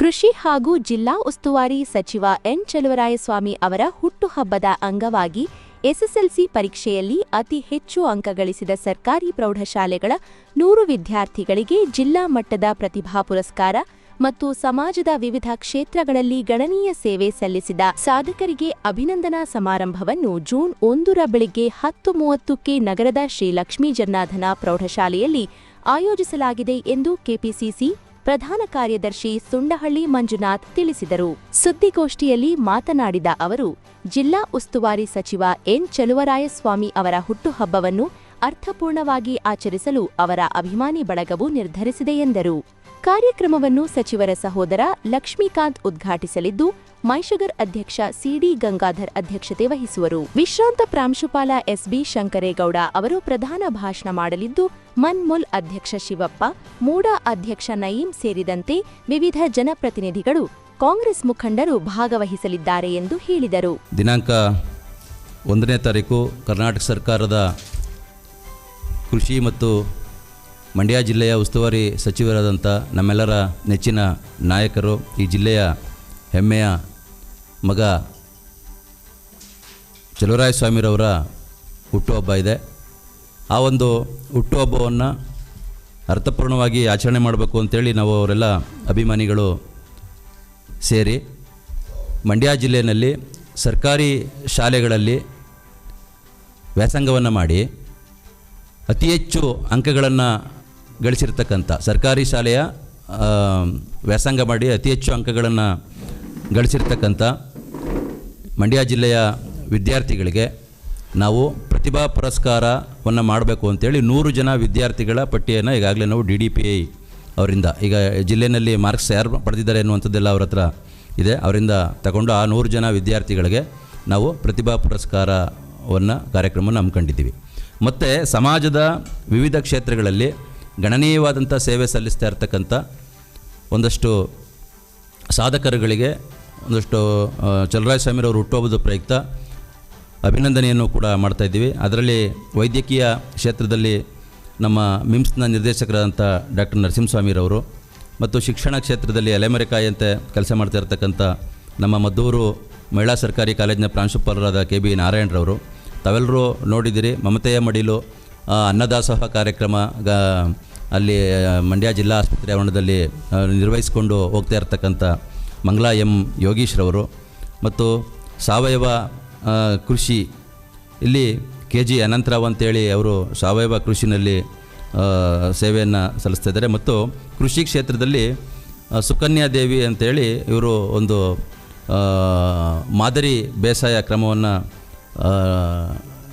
ಕೃಷಿ ಹಾಗೂ ಜಿಲ್ಲಾ ಉಸ್ತುವಾರಿ ಸಚಿವ ಎನ್ ಚಲುವರಾಯಸ್ವಾಮಿ ಅವರ ಹುಟ್ಟುಹಬ್ಬದ ಅಂಗವಾಗಿ ಎಸ್ಎಸ್ಎಲ್ಸಿ ಪರೀಕ್ಷೆಯಲ್ಲಿ ಅತಿ ಹೆಚ್ಚು ಅಂಕ ಗಳಿಸಿದ ಸರ್ಕಾರಿ ಪ್ರೌಢಶಾಲೆಗಳ ನೂರು ವಿದ್ಯಾರ್ಥಿಗಳಿಗೆ ಜಿಲ್ಲಾ ಮಟ್ಟದ ಪ್ರತಿಭಾ ಪುರಸ್ಕಾರ ಮತ್ತು ಸಮಾಜದ ವಿವಿಧ ಕ್ಷೇತ್ರಗಳಲ್ಲಿ ಗಣನೀಯ ಸೇವೆ ಸಲ್ಲಿಸಿದ ಸಾಧಕರಿಗೆ ಅಭಿನಂದನಾ ಸಮಾರಂಭವನ್ನು ಜೂನ್ ಒಂದರ ಬೆಳಿಗ್ಗೆ ಹತ್ತು ಮೂವತ್ತಕ್ಕೆ ನಗರದ ಶ್ರೀ ಲಕ್ಷ್ಮೀ ಜನ್ನಾರ್ದನ ಪ್ರೌಢಶಾಲೆಯಲ್ಲಿ ಆಯೋಜಿಸಲಾಗಿದೆ ಎಂದು ಕೆಪಿಸಿಸಿ ಪ್ರಧಾನ ಕಾರ್ಯದರ್ಶಿ ಸುಂಡಹಳ್ಳಿ ಮಂಜುನಾಥ್ ತಿಳಿಸಿದರು. ಸುದ್ದಿಗೋಷ್ಠಿಯಲ್ಲಿ ಮಾತನಾಡಿದ ಅವರು, ಜಿಲ್ಲಾ ಉಸ್ತುವಾರಿ ಸಚಿವ ಎನ್ ಚಲುವರಾಯಸ್ವಾಮಿ ಅವರ ಹುಟ್ಟುಹಬ್ಬವನ್ನು ಅರ್ಥಪೂರ್ಣವಾಗಿ ಆಚರಿಸಲು ಅವರ ಅಭಿಮಾನಿ ಬಳಗವು ನಿರ್ಧರಿಸಿದೆ ಎಂದರು. ಕಾರ್ಯಕ್ರಮವನ್ನು ಸಚಿವರ ಸಹೋದರ ಲಕ್ಷ್ಮೀಕಾಂತ್ ಉದ್ಘಾಟಿಸಲಿದ್ದು, ಮೈಶುಗರ್ ಅಧ್ಯಕ್ಷ ಸಿಡಿ ಗಂಗಾಧರ್ ಅಧ್ಯಕ್ಷತೆ ವಹಿಸುವರು. ವಿಶ್ರಾಂತ ಪ್ರಾಂಶುಪಾಲ ಎಸ್ಬಿ ಶಂಕರೇಗೌಡ ಅವರು ಪ್ರಧಾನ ಭಾಷಣ ಮಾಡಲಿದ್ದು ಮನ್ಮುಲ್ ಅಧ್ಯಕ್ಷ ಶಿವಪ್ಪ, ಮೂಡಾ ಅಧ್ಯಕ್ಷ ನಯೀಂ ಸೇರಿದಂತೆ ವಿವಿಧ ಜನಪ್ರತಿನಿಧಿಗಳು ಕಾಂಗ್ರೆಸ್ ಮುಖಂಡರು ಭಾಗವಹಿಸಲಿದ್ದಾರೆ ಎಂದು ಹೇಳಿದರು. ದಿನಾಂಕ ಒಂದನೇ ತಾರೀಕು ಕರ್ನಾಟಕ ಸರ್ಕಾರದ ಕೃಷಿ ಮತ್ತು ಮಂಡ್ಯ ಜಿಲ್ಲೆಯ ಉಸ್ತುವಾರಿ ಸಚಿವರಾದಂಥ ನಮ್ಮೆಲ್ಲರ ನೆಚ್ಚಿನ ನಾಯಕರು, ಈ ಜಿಲ್ಲೆಯ ಹೆಮ್ಮೆಯ ಮಗ ಚಲುವರಾಯ ಸ್ವಾಮಿರವರ ಹುಟ್ಟುಹಬ್ಬ ಇದೆ. ಆ ಒಂದು ಹುಟ್ಟುಹಬ್ಬವನ್ನು ಅರ್ಥಪೂರ್ಣವಾಗಿ ಆಚರಣೆ ಮಾಡಬೇಕು ಅಂತೇಳಿ ನಾವು ಅವರೆಲ್ಲ ಅಭಿಮಾನಿಗಳು ಸೇರಿ ಮಂಡ್ಯ ಜಿಲ್ಲೆಯಲ್ಲಿ ಸರ್ಕಾರಿ ಶಾಲೆಗಳಲ್ಲಿ ವ್ಯಾಸಂಗವನ್ನು ಮಾಡಿ ಅತಿ ಹೆಚ್ಚು ಅಂಕಗಳನ್ನು ಗಳಿಸಿರ್ತಕ್ಕಂಥ ಸರ್ಕಾರಿ ಶಾಲೆಯ ವ್ಯಾಸಂಗ ಮಾಡಿ ಅತಿ ಹೆಚ್ಚು ಅಂಕಗಳನ್ನು ಗಳಿಸಿರ್ತಕ್ಕಂಥ ಮಂಡ್ಯ ಜಿಲ್ಲೆಯ ವಿದ್ಯಾರ್ಥಿಗಳಿಗೆ ನಾವು ಪ್ರತಿಭಾ ಪುರಸ್ಕಾರವನ್ನು ಮಾಡಬೇಕು ಅಂತೇಳಿ ನೂರು ಜನ ವಿದ್ಯಾರ್ಥಿಗಳ ಪಟ್ಟಿಯನ್ನು ಈಗಾಗಲೇ ನಾವು ಡಿ ಡಿ ಪಿ ಐ ಅವರಿಂದ, ಈಗ ಜಿಲ್ಲೆಯಲ್ಲಿ ಮಾರ್ಕ್ಸ್ ಯಾರು ಪಡೆದಿದ್ದಾರೆ ಅನ್ನುವಂಥದ್ದೆಲ್ಲ ಅವ್ರ ಹತ್ರ ಇದೆ. ಅವರಿಂದ ತಗೊಂಡು ಆ ನೂರು ಜನ ವಿದ್ಯಾರ್ಥಿಗಳಿಗೆ ನಾವು ಪ್ರತಿಭಾ ಪುರಸ್ಕಾರವನ್ನು ಕಾರ್ಯಕ್ರಮವನ್ನು ಹಮ್ಮಿಕೊಂಡಿದ್ದೀವಿ. ಮತ್ತು ಸಮಾಜದ ವಿವಿಧ ಕ್ಷೇತ್ರಗಳಲ್ಲಿ ಗಣನೀಯವಾದಂಥ ಸೇವೆ ಸಲ್ಲಿಸ್ತಾ ಇರ್ತಕ್ಕಂಥ ಒಂದಷ್ಟು ಸಾಧಕರುಗಳಿಗೆ, ಒಂದಷ್ಟು ಚಲರಾಯ ಸ್ವಾಮಿರವರು ಹುಟ್ಟುಹಬ್ಬದ ಪ್ರಯುಕ್ತ ಅಭಿನಂದನೆಯನ್ನು ಕೂಡ ಮಾಡ್ತಾ ಇದ್ದೀವಿ. ಅದರಲ್ಲಿ ವೈದ್ಯಕೀಯ ಕ್ಷೇತ್ರದಲ್ಲಿ ನಮ್ಮ ಮಿಮ್ಸ್ನ ನಿರ್ದೇಶಕರಾದಂಥ ಡಾಕ್ಟರ್ ನರಸಿಂಹಸ್ವಾಮಿರವರು ಮತ್ತು ಶಿಕ್ಷಣ ಕ್ಷೇತ್ರದಲ್ಲಿ ಅಲೆಮರೆಕಾಯಂತೆ ಕೆಲಸ ಮಾಡ್ತಾ ಇರ್ತಕ್ಕಂಥ ನಮ್ಮ ಮದ್ದೂರು ಮಹಿಳಾ ಸರ್ಕಾರಿ ಕಾಲೇಜಿನ ಪ್ರಾಂಶುಪಾಲರಾದ ಕೆ ಬಿ ನಾರಾಯಣರವರು. ತಾವೆಲ್ಲರೂ ನೋಡಿದ್ದೀರಿ, ಮಮತೆಯ ಮಡಿಲು ಅನ್ನದಾಸಹ ಕಾರ್ಯಕ್ರಮ, ಗ, ಅಲ್ಲಿ ಮಂಡ್ಯ ಜಿಲ್ಲಾ ಆಸ್ಪತ್ರೆ ಆವರಣದಲ್ಲಿ ನಿರ್ವಹಿಸಿಕೊಂಡು ಹೋಗ್ತಾ ಇರ್ತಕ್ಕಂಥ ಮಂಗ್ಲಾ ಎಂ ಯೋಗೀಶ್ರವರು. ಮತ್ತು ಸಾವಯವ ಕೃಷಿ. ಇಲ್ಲಿ ಕೆ ಜಿ ಅನಂತರಾವ್ ಅಂತೇಳಿ ಅವರು ಸಾವಯವ ಕೃಷಿನಲ್ಲಿ ಸೇವೆಯನ್ನು ಸಲ್ಲಿಸ್ತಾ ಇದ್ದಾರೆ ಮತ್ತು ಕೃಷಿ ಕ್ಷೇತ್ರದಲ್ಲಿ ಸುಕನ್ಯಾ ದೇವಿ ಅಂತೇಳಿ ಇವರು ಒಂದು ಮಾದರಿ ಬೇಸಾಯ ಕ್ರಮವನ್ನು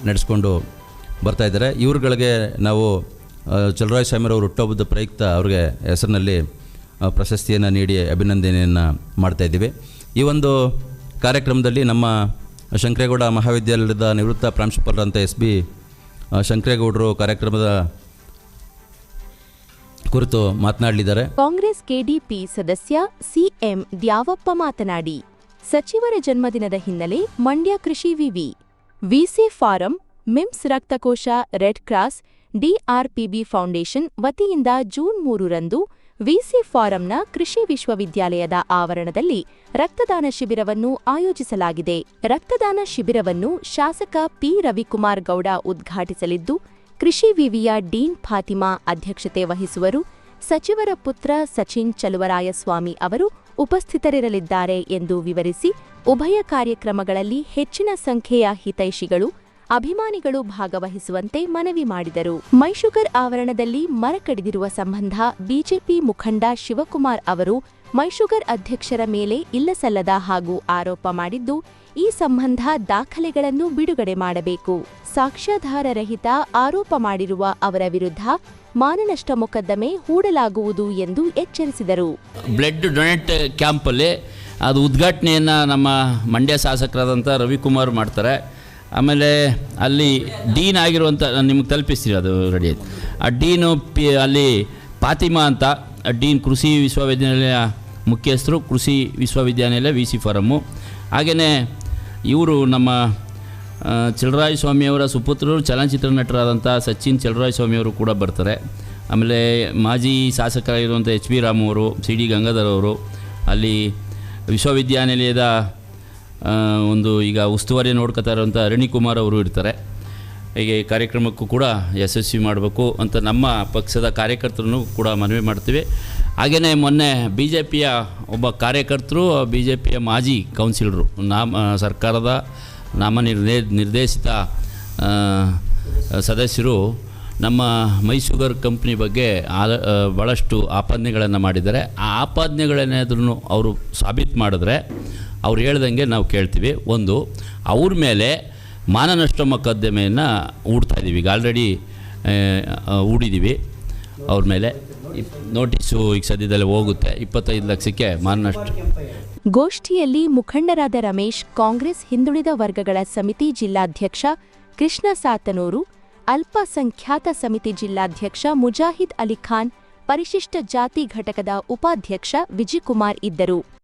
ನಡೆಸ್ಕೊಂಡು ಬರ್ತಾ ಇದ್ದಾರೆ. ಇವ್ರುಗಳಿಗೆ ನಾವು ಚಲರಾಯ ಸ್ವಾಮಿರವರು ಹುಟ್ಟುಹಬ್ಬದ ಪ್ರಯುಕ್ತ ಅವ್ರಿಗೆ ಹೆಸರಿನಲ್ಲಿ ಪ್ರಶಸ್ತಿಯನ್ನು ನೀಡಿ ಅಭಿನಂದನೆಯನ್ನು ಮಾಡ್ತಾಯಿದ್ದೀವಿ ಈ ಒಂದು ಕಾರ್ಯಕ್ರಮದಲ್ಲಿ ನಮ್ಮ ಶಂಕರೇಗೌಡ ಮಹಾವಿದ್ಯಾಲಯದ ನಿವೃತ್ತ ಪ್ರಾಂಶುಪಾಲರಂತ ಎಸ್ ಬಿ ಶಂಕರೇಗೌಡರು ಕಾರ್ಯಕ್ರಮದ ಕುರಿತು ಮಾತನಾಡಲಿದ್ದಾರೆ. ಕಾಂಗ್ರೆಸ್ ಕೆಡಿಪಿ ಸದಸ್ಯ ಸಿಎಂ ದ್ಯಾವಪ್ಪ ಮಾತನಾಡಿ, ಸಚಿವರ ಜನ್ಮದಿನದ ಹಿನ್ನೆಲೆ ಮಂಡ್ಯ ಕೃಷಿ ವಿವಿ, ವಿಸಿ ಫಾರಂ, ಮಿಮ್ಸ್ ರಕ್ತಕೋಶ, ರೆಡ್ ಕ್ರಾಸ್, ಡಿಆರ್ಪಿಬಿ ಫೌಂಡೇಶನ್ ವತಿಯಿಂದ ಜೂನ್ ಮೂರರಂದು ವಿಸಿ ಫಾರಂನ ಕೃಷಿ ವಿಶ್ವವಿದ್ಯಾಲಯದ ಆವರಣದಲ್ಲಿ ರಕ್ತದಾನ ಶಿಬಿರವನ್ನು ಆಯೋಜಿಸಲಾಗಿದೆ. ರಕ್ತದಾನ ಶಿಬಿರವನ್ನು ಶಾಸಕ ಪಿ. ರವಿಕುಮಾರ್ ಗೌಡ ಉದ್ಘಾಟಿಸಲಿದ್ದು, ಕೃಷಿ ವಿವಿಯ ಡೀನ್ ಫಾತಿಮಾ ಅಧ್ಯಕ್ಷತೆ ವಹಿಸುವರು, ಸಚಿವರ ಪುತ್ರ ಸಚಿನ್ ಚಲುವರಾಯಸ್ವಾಮಿ ಅವರು ಉಪಸ್ಥಿತರಿರಲಿದ್ದಾರೆ ಎಂದು ವಿವರಿಸಿ, ಉಭಯ ಕಾರ್ಯಕ್ರಮಗಳಲ್ಲಿ ಹೆಚ್ಚಿನ ಸಂಖ್ಯೆಯ ಹಿತೈಷಿಗಳು ಅಭಿಮಾನಿಗಳು ಭಾಗವಹಿಸುವಂತೆ ಮನವಿ ಮಾಡಿದರು. ಮೈಶುಗರ್ ಆವರಣದಲ್ಲಿ ಮರ ಕಡಿದಿರುವ ಸಂಬಂಧ ಬಿಜೆಪಿ ಮುಖಂಡ ಶಿವಕುಮಾರ್ ಅವರು ಮೈಶುಗರ್ ಅಧ್ಯಕ್ಷರ ಮೇಲೆ ಇಲ್ಲಸಲ್ಲದ ಹಾಗೂ ಆರೋಪ ಮಾಡಿದ್ದು, ಈ ಸಂಬಂಧ ದಾಖಲೆಗಳನ್ನು ಬಿಡುಗಡೆ ಮಾಡಬೇಕು. ಸಾಕ್ಷ್ಯಾಧಾರರಹಿತ ಆರೋಪ ಮಾಡಿರುವ ಅವರ ವಿರುದ್ಧ ಮಾನನಷ್ಟ ಮೊಕದ್ದಮೆ ಹೂಡಲಾಗುವುದು ಎಂದು ಎಚ್ಚರಿಸಿದರು. ಬ್ಲಡ್ ಡೊನೇಟ್ ಕ್ಯಾಂಪಲ್ಲಿ ಅದು ಉದ್ಘಾಟನೆಯನ್ನು ನಮ್ಮ ಮಂಡ್ಯ ಶಾಸಕರಾದಂಥ ರವಿಕುಮಾರ್ ಮಾಡ್ತಾರೆ. ಆಮೇಲೆ ಅಲ್ಲಿ ಡೀನ್ ಆಗಿರುವಂಥ ನಿಮ್ಗೆ ತಲುಪಿಸ್ತೀವಿ ಅದು ರೆಡಿ ಆಯ್ತು. ಆ ಡೀನು ಪಿ, ಅಲ್ಲಿ ಪಾತಿಮಾ ಅಂತ ಡೀನ್ ಕೃಷಿ ವಿಶ್ವವಿದ್ಯಾನಿಲಯ ಮುಖ್ಯಸ್ಥರು, ಕೃಷಿ ವಿಶ್ವವಿದ್ಯಾನಿಲಯ ವಿ ಸಿ ಫಾರಮ್ಮು ಹಾಗೆಯೇ ಇವರು ನಮ್ಮ ಚಲರಾಯ ಸ್ವಾಮಿಯವರ ಸುಪುತ್ರರು, ಚಲನಚಿತ್ರ ನಟರಾದಂಥ ಸಚಿನ್ ಚಲರಾಯ ಸ್ವಾಮಿಯವರು ಕೂಡ ಬರ್ತಾರೆ. ಆಮೇಲೆ ಮಾಜಿ ಶಾಸಕರಾಗಿರುವಂಥ ಎಚ್ ಬಿ ರಾಮು ಅವರು, ಸಿ ಡಿ ಗಂಗಾಧರ್ ಅವರು, ಅಲ್ಲಿ ವಿಶ್ವವಿದ್ಯಾನಿಲಯದ ಒಂದು ಈಗ ಉಸ್ತುವಾರಿ ನೋಡ್ಕೋತಾ ಇರುವಂಥ ಅರಣಿಕುಮಾರ್ ಅವರು ಇರ್ತಾರೆ. ಹೀಗೆ ಈ ಕಾರ್ಯಕ್ರಮಕ್ಕೂ ಕೂಡ ಯಶಸ್ವಿ ಮಾಡಬೇಕು ಅಂತ ನಮ್ಮ ಪಕ್ಷದ ಕಾರ್ಯಕರ್ತರನ್ನು ಕೂಡ ಮನವಿ ಮಾಡ್ತೀವಿ. ಹಾಗೆಯೇ ಮೊನ್ನೆ ಬಿ ಜೆ ಪಿಯ ಒಬ್ಬ ಕಾರ್ಯಕರ್ತರು ಬಿ ಜೆ ಪಿಯ ಮಾಜಿ ಕೌನ್ಸಿಲರು ನಾಮ ಸರ್ಕಾರದ ನಾಮನಿರ್ದೇ ನಿರ್ದೇಶಿತ ಸದಸ್ಯರು ನಮ್ಮ ಮೈಸೂಗರ್ ಕಂಪ್ನಿ ಬಗ್ಗೆ ಆ- ಆ, ಭಾಳಷ್ಟು ಆಪಾದನೆಗಳನ್ನು ಮಾಡಿದ್ದಾರೆ. ಆ ಆಪಾದನೆಗಳೇನಾದ್ರೂ ಅವರು ಸಾಬೀತು ಮಾಡಿದ್ರೆ ಅವ್ರು ಹೇಳ್ದಂಗೆ ನಾವು ಕೇಳ್ತೀವಿ. ಒಂದು, ಅವ್ರ ಮೇಲೆ ಮಾನನಷ್ಟ ಮೊಕದ್ದಮೆಯನ್ನು ಹೂಡ್ತಾ ಇದ್ದೀವಿ ಈಗ ಆಲ್ರೆಡಿ ಹೂಡಿದ್ದೀವಿ ಅವ್ರ ಮೇಲೆ ನೋಟಿಸು ಈಗ ಸದ್ಯದಲ್ಲೇ ಹೋಗುತ್ತೆ. ಇಪ್ಪತ್ತೈದು ಲಕ್ಷಕ್ಕೆ ಮಾನನಷ್ಟ. ಗೋಷ್ಠಿಯಲ್ಲಿ ಮುಖಂಡರಾದ ರಮೇಶ್, ಕಾಂಗ್ರೆಸ್ ಹಿಂದುಳಿದ ವರ್ಗಗಳ ಸಮಿತಿ ಜಿಲ್ಲಾಧ್ಯಕ್ಷ ಕೃಷ್ಣ ಸಾತನೂರು, ಅಲ್ಪಸಂಖ್ಯಾತ ಸಮಿತಿ ಜಿಲ್ಲಾಧ್ಯಕ್ಷ ಮುಜಾಹಿದ್ ಅಲಿ ಖಾನ್, ಪರಿಶಿಷ್ಟ ಜಾತಿ ಘಟಕದ ಉಪಾಧ್ಯಕ್ಷ ವಿಜಿಕುಮಾರ್ ಇದ್ದರು.